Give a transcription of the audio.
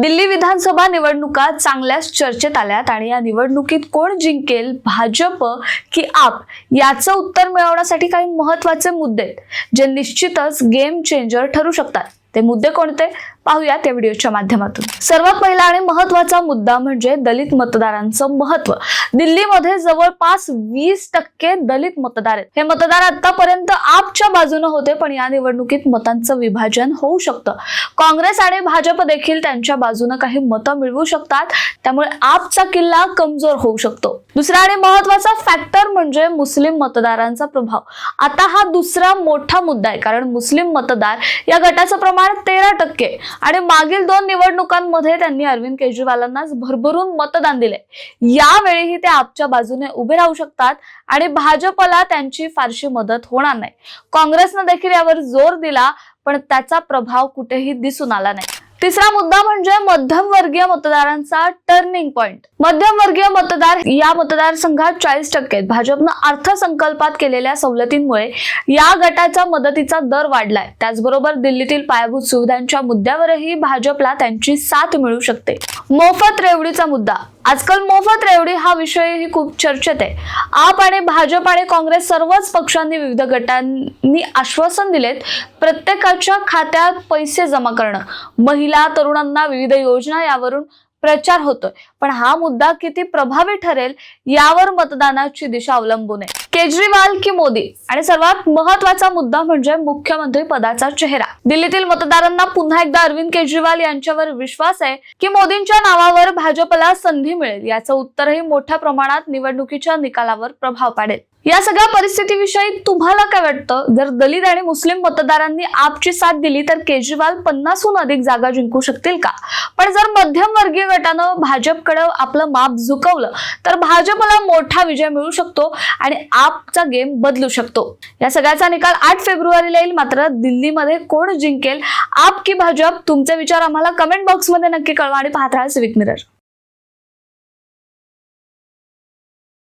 दिल्ली विधानसभा निवडणुका चांगल्याच चर्चेत आल्यात आणि या निवडणुकीत कोण जिंकेल भाजप की आप याचं उत्तर मिळवण्यासाठी काही महत्त्वाचे मुद्दे आहेत जे निश्चितच गेम चेंजर ठरू शकतात. ते मुद्दे कोणते? पाहूयात या व्हिडिओच्या माध्यमातून. सर्वात पहिला आणि महत्त्वाचा मुद्दा म्हणजे दलित मतदारांचं महत्त्व दिल्लीमध्ये जवळपास वीस टक्के दलित मतदार आहेत. हे मतदार आतापर्यंत आपच्या बाजूने होते पण या निवडणुकीत मतांचं विभाजन होऊ शकतं. काँग्रेस आणि भाजप देखील त्यांच्या बाजूने काही मतं मिळवू शकतात. त्यामुळे आपचा किल्ला कमजोर होऊ शकतो. दुसरा आणि महत्त्वाचा फॅक्टर म्हणजे मुस्लिम मतदारांचा प्रभाव. आता हा दुसरा मोठा मुद्दा आहे कारण मुस्लिम मतदार या गटाचं प्रमाण तेरा टक्के आणि मागील दोन निवडणुकांमध्ये त्यांनी अरविंद केजरीवालांनाच भरभरून मतदान दिले यावेळीही ते आपच्या बाजूने उभे राहू शकतात आणि भाजपला त्यांची फारशी मदत होणार नाही. काँग्रेसनं देखील यावर जोर दिला पण त्याचा प्रभाव कुठेही दिसून आला नाही. तिसरा मुद्दा म्हणजे मध्यमवर्गीय मतदारांचा टर्निंग पॉइंट मध्यमवर्गीय मतदार या मतदारसंघात चाळीस टक्के आहेत. भाजपनं अर्थसंकल्पात केलेल्या सवलतींमुळे या गटाचा मदतीचा दर वाढलाय. त्याचबरोबर दिल्लीतील पायाभूत सुविधांच्या मुद्द्यावरही भाजपला त्यांची साथ मिळू शकते. मोफत रेवडीचा मुद्दा. आजकाल मोफत रेवडी हा विषयही खूप चर्चेत आहे. आप आणि भाजप आणि काँग्रेस सर्वच पक्षांनी विविध गटांनी आश्वासन दिलेत प्रत्येकाच्या खात्यात पैसे जमा करणं. महिला तरुणांना विविध योजना यावरून प्रचार होतोय. पण हा मुद्दा किती प्रभावी ठरेल यावर मतदानाची दिशा अवलंबून आहे. केजरीवाल की मोदी? आणि सर्वात महत्त्वाचा मुद्दा म्हणजे मुख्यमंत्री पदाचा चेहरा. दिल्लीतील मतदारांना पुन्हा एकदा अरविंद केजरीवाल यांच्यावर विश्वास आहे की मोदींच्या नावावर भाजपला संधी मिळेल याचं उत्तरही मोठ्या प्रमाणात निवडणुकीच्या निकालावर प्रभाव पाडेल. या सगळ्या परिस्थितीविषयी तुम्हाला काय वाटतं? जर दलित आणि मुस्लिम मतदारांनी आपची साथ दिली तर केजरीवाल पन्नासहून अधिक जागा जिंकू शकतील का? पण जर मध्यमवर्गीय गटानं भाजपकडे आपलं माप झुकवलं तर भाजपला मोठा विजय मिळू शकतो आणि आपचा गेम बदलू शकतो. या सगळ्याचा निकाल आठ फेब्रुवारीला येईल मात्र दिल्लीमध्ये कोण जिंकेल? आप की भाजप? तुमचे विचार आम्हाला कमेंट बॉक्समध्ये नक्की कळवा आणि पाहत राहा सिविक मिरर